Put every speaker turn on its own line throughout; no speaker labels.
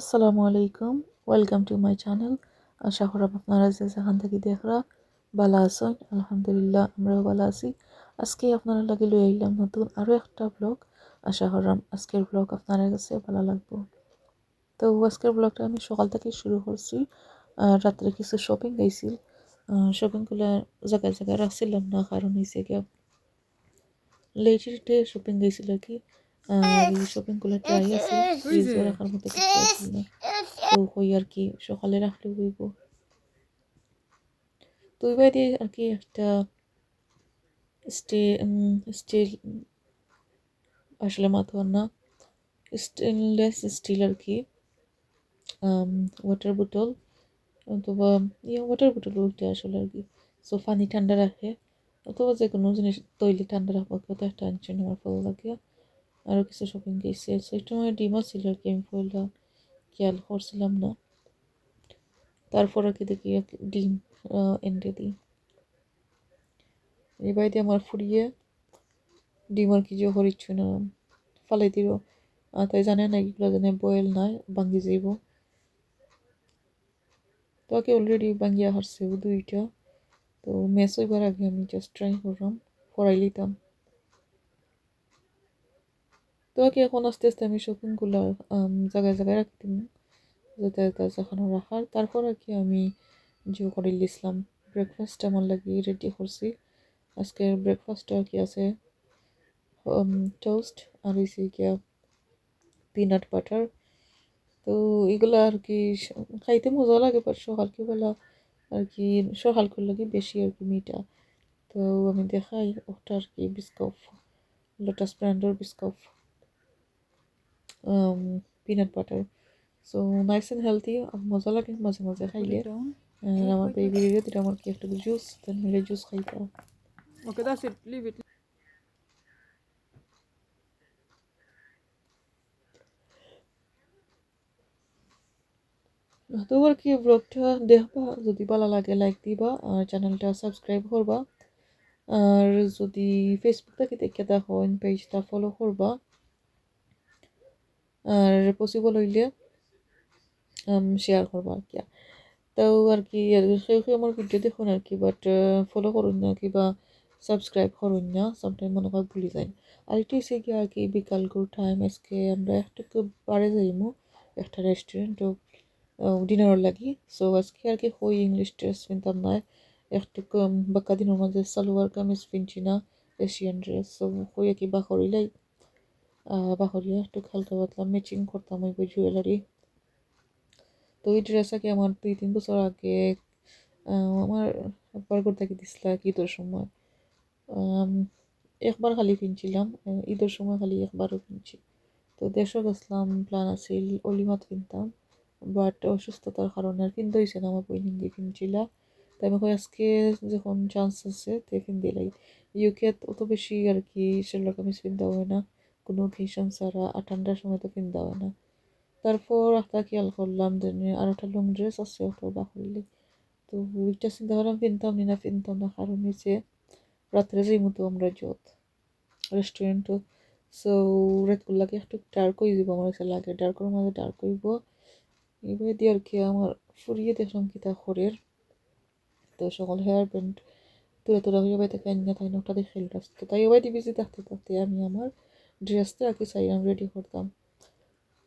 আসসালামু আলাইকুম। Welcome to my channel আশা করাম আপনারা যে যেখান থেকে দেখরা ভালো আছেন। আলহামদুলিল্লাহ, আমরাও ভালো আছি। আজকে আপনারা লাগে লই আইলাম নতুন আরও একটা ব্লগ আশা করাম আজকের ব্লগ আপনার কাছে ভালো লাগবো। তো আজকের ব্লগটা আমি সকাল থেকে শুরু করছি। রাত্রে কিছু শপিং গেছিল। শপিংগুলো জায়গায় জায়গায় রাখছিলাম না, কারণ হয়েছে গিয়ে লেটেস্টে শপিং গেছিল কি। এই শপিংগুলো ট্রাই আছে। ফ্রিজে রাখার মতো কিছু আছে না। তো হই আর কি সকালে রাখলে হইব। তো ওই বাইরে আর কি একটা স্টে স্টিল আসলে মাথা না স্টেনলেস স্টিল আর কি ওয়াটার বোতল অথবা ইয়ে ওয়াটার বোতল বলতে আসলে আর কি সো পানি ঠান্ডা রাখে অথবা যে কোনো জিনিস তৈলি ঠান্ডা রাখব কত একটা আনছেন আমার ভালো লাগে। আরও কিছু শপিং গেছে সেটা আমার ডিমও ছিল আর কি, আমি ফুলটা খেয়াল করছিলাম না। তারপর আর কি দেখি ডিম এনে দিই। এই বাড়িতে আমার ফুরিয়ে ডিম আর কি যে হরিচ্ছু না। ফালাই দিল তাই জানে না এগুলো জানে বয়েল নাই ভাঙ্গি যাইব। তো আগে অলরেডি ভাঙ্গিয়া হারছে দুইটা। তো মেস হইবার আগে আমি জাস্ট ট্রাই করলাম ফরাই লিতাম আগে এখন আস্তে আস্তে আমি শপিংগুলো জায়গায় জায়গায় রাখতাম যাতে যেখানে রাখার তারপর আর কি আমি জিও করে লিসলাম ব্রেকফাস্ট আমার লাগি রেডি করছি। আজকের ব্রেকফাস্টটা আর কি আছে? টোস্ট আর হয়েছে গিয়া পিনাট বাটার তো এগুলো আর কি খাইতে মজা লাগে বাট সকালকে বেলা আর কি সকালকে লাগে বেশি আর কি মিটা তো আমি দেখাই, ওটা আর কি বিস্কফ লোটাস ব্র্যান্ডের Biscoff peanut butter so nice and healthy মজা লাগে মাঝে মাঝে খাইলে আমার বেবির এটা আমার কি একটা জুস দেন মিলে জুস খাইতে
Okay, that's it. Leave it.
তো আর কি ব্লগটা দেখবা যদি ভালো লাগে লাইক দিবা আর চ্যানেলটা সাবস্ক্রাইব করবা আর যদি ফেসবুক থেকে দেখে দেখো পেজটা ফলো করবা আর পসিবল হইলে শেয়ার করবা আর কি। তাও আর কি আমার ভিডিও দেখুন আর কি বাট ফলো করুন না কিবা সাবস্ক্রাইব করুন না সামটাইম মনে হয় ভুলে যাই। আর এটি হচ্ছে কি আর কি বিকালগুলো টাইম আজকে আমরা একটু বারে যাইমু, একটা রেস্টুরেন্টও ডিনার লাগি। সো আজকে আর কি হই ইংলিশ ড্রেস কিনতাম না, একটু বাক্কা দিনের মাঝে সালোয়ার কামিজ কিনছি না এশিয়ান ড্রেস সো হই আর কি বাহরিলাই বাহরিয়া একটু হালকা পাতলা ম্যাচিং করতাম ওই জুয়েলারি তো ওই ড্রেস আর আমার দুই, তিন বছর আগে আমার বরগর থেকে দিছিলা ঈদের সময়। একবার খালি কিনছিলাম ঈদের সময় খালি একবারও কিনছি। তো দেশও গেছিলাম প্ল্যান আছিল অলিমাত কিনতাম বাট অসুস্থতার কারণে আর কিনতে হয়েছে না, আমার বই হিন্দি কিনছিলা। তাই আমি আজকে যখন চান্স আছে, তে কিনদিলাই ইউকে অত বেশি আর কি সেগুলো কামিজ কিনতে হয় না। কোনো ওকেশন ছাড়া আর ঠান্ডার সময় তো কিনতে হয় না। তারপর একটা খেয়াল করলাম যে আর একটা লং ড্রেস আছে, ওটা বাকলি তো ওইটা চিন্তা করলাম কিনতাম নি না কিনতাম না। কারণ হচ্ছে রাত্রে যাই মতো আমরা যত রেস্টুরেন্টও সো রেতগুলাকে একটু ডার্ক হয়ে যাব আমার কাছে লাগে। ডার্কের মাঝে ডার্ক হইব। এবার দিয়ে আর কি আমার ফুরিয়ে দেখলাম কি তা খড়ের তো সকল হেয়ার ব্যান্ড তুলে তোলা হয়ে বাইতে কান্না তাই ওটা দেখে তো তাই ওবাই যে থাকতে থাকতে আমি আমার আর কি চাইলাম রেডি করতাম।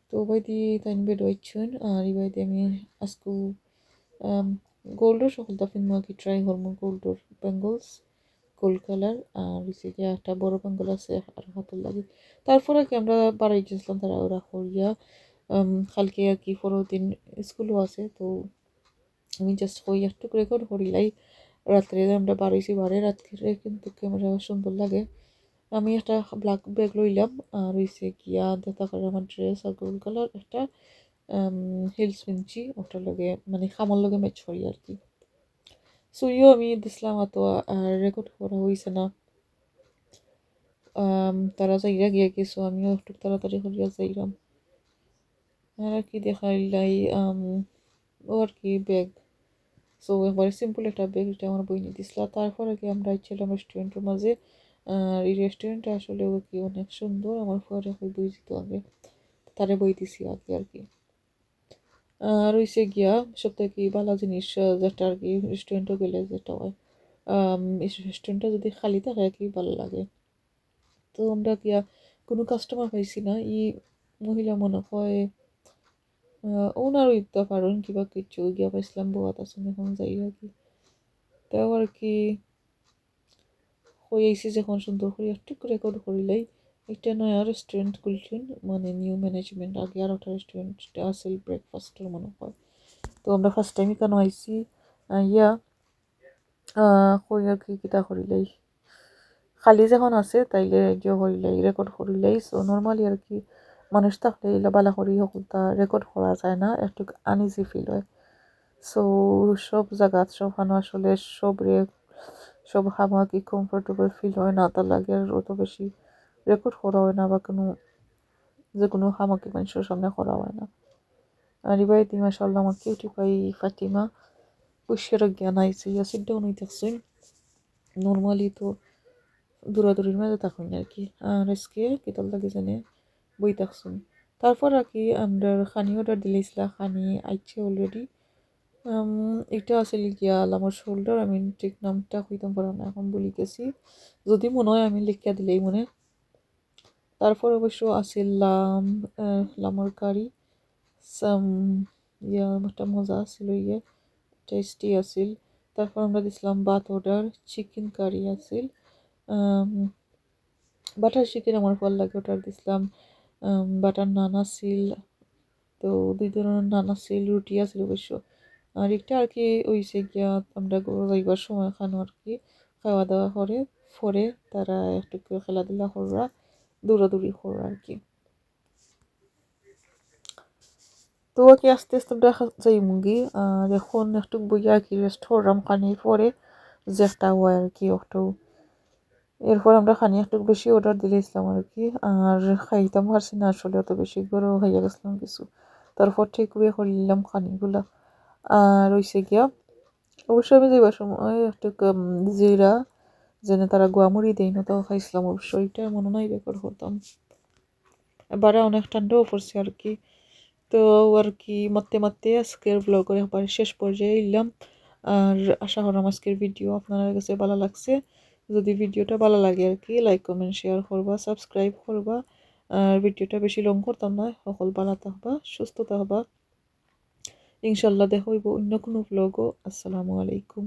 তো ওবাই দিয়ে তাই বেড হইছেন, আর এবার আমি আজকে গোল্ডর সকলটা ফিল্ম আর কি ট্রাই করব গোল্ডর বেঙ্গলস গোল্ড কালার আর গিয়ে একটা বড় বেঙ্গল আছে, আর হাতের লাগে। তারপরে কি আমরা বাড়াই গেছিলাম তারা ওরা করিয়া কালকে আর কি পরের দিন স্কুলও আছে, তো আমি জাস্ট ওই একটু রেকর্ড করিলাই। রাত্রে আমরা বাড়াইছি বাড়ে, রাত্রে কিন্তু ক্যামেরা সুন্দর লাগে। আমি একটা ব্ল্যাক ব্যাগ লইলাম, আর হইছে গিয়া দেখা করে আমার ড্রেস আর গোল্ড কালার একটা হিলস কিনছি ওটার লগে মানে খামার লগে ম্যাচ করি আর কি। সুইও আমি দিছিলাম এত, আর রেকর্ড করা হয়েছে না। তারা যাইরা গিয়ে গেছো, আমিও একটু তাড়াতাড়ি করিয়া যাইলাম আর কি দেখাইলাই ও আর কি ব্যাগ সো একবারে সিম্পল একটা ব্যাগ এটা আমার বই নিয়ে দিছিল। তারপর কি আমরা ছিলাম রেস্টুরেন্টের মাঝে। আর এই রেস্টুরেন্টটা আসলে ও কি অনেক সুন্দর? আমার পরে হয়ে বই দিত আগে তারে বই দিছি আগে আর কি। আর হইছে গিয়া সবথেকে কি ভালো জিনিস যেটা আর কি রেস্টুরেন্টও গেলে যেটা হয় রেস্টুরেন্টটা যদি খালি থাকে আর কি ভালো লাগে। তো আমরা গিয়া কোনো কাস্টমার পাইছি না, ই মহিলা মনে হয় ওনার হইতে পারেন কিবা কিছু, গিয়া পাইছিলাম বোয়াত আছেন এখন যাই আর কি। তাও আর কি আইসি যখন সুন্দর করে একটু রেকর্ড করিলাই নয়া রেস্টুরেন্ট খুলছেন মানে নিউ ম্যানেজমেন্ট আগে আর একটা রেস্টুরেন্ট আসল ব্রেকফাস্টের মনে হয়। তো আমরা ফার্স্ট টাইম কেন আইসি ইয়া কই আর কি কিতা করিলাই? খালি যখন আছে তাইলে যে করিলাই রেকর্ড করিলাই। সো নর্মালি আর কি মানুষ থাকলে এলা বালা করি হকুলতা রেকর্ড করা যায় না একটু আনইজি ফিল হয়। সো সব জায়গাত সব আসলে সব রে সব হামা কি কমফোর্টেবল ফিল হয় না তার লাগে আর অত বেশি রেকর্ড করা হয় না বা কোনো, যে কোনো হামাকি মানুষের সামনে করা হয় না। আর এবার দি মাসাল্লাহ আমার কিউটি পাই ফাতিমা পুষ্যের জ্ঞান আইসি ইয়াসিড ডাউন হইতেছে। নর্মালি তো দূরাদূরির মাঝে থাকুন আর কি। আর আজকে কেতাল লাগে জানে বই থাকছুন তারপর আর কি আমরা খানি অর্ডার দিলেছিলাম খানি আইছে অলরেডি এটা আসলে গিয়া আমার শোল্ডার আমি ঠিক নামটা হইতাম পারা না, এখন বলি গেছি যদি মনে হয় আমি লিখিয়া দিলেই মনে। তারপর অবশ্য আসিল লাম লামার কারি ইয়া, একটা মজা আসিল ইয়ে টেস্টি আসিল তারপর আমরা দিছিলাম ভাত অর্ডার চিকেন কারি আসিল বাটার চিকেন আমার ভালো লাগে অর্ডার দিছিলাম বাটার নান আসিল তো দুই ধরনের নান আসিল রুটি আসিল অবশ্য। আর একটা আর কি হইছে গিয়া আমরা যাইবার সময় খানো আর কি খাওয়া দাওয়া করে পরে তারা একটু খেলাধুলা করা দৌড়াদৌড়ি করা আর কি তো কি আস্তে আস্তে আমরা যাই মুগি আর এখন একটু বইয়া আর কি রেস্ট করলাম খানির পরে একটা হয় আর কি একটু। এরপর আমরা খানি একটু বেশি অর্ডার দিলেছিলাম আর কি আর খাইতাম পারছি না আসলে, অত বেশি গরম খাইয়া গেছিলাম কিছু। তারপর ঠিক করে করলাম খানিগুলা। আর গিয়া অবশ্যই আমি যাইবার সময় একটু জিরা, যেন তারা গোয়ামুড়ি দেয় না, তাও খাইছিলাম। অবশ্যই এটা মনে নাই রেকর্ড করতাম। এবারে অনেক ঠান্ডাও পড়ছে আর কি। তো আর কি, মারতে মারতে আজকের ব্লগের একবার শেষ পর্যায়ে এলাম। আর আশা করলাম আজকের ভিডিও আপনার কাছে ভালো লাগছে। যদি ভিডিওটা ভালো লাগে আর কি লাইক কমেন্ট শেয়ার করবা সাবস্ক্রাইব করবা। আর ভিডিওটা বেশি লং করতাম না। সকল ভালো থাকবা, সুস্থ থাকবা। ইনশাল্লাহ দেখা হইব অন্য কোনো ব্লগও আসসালামু আলাইকুম।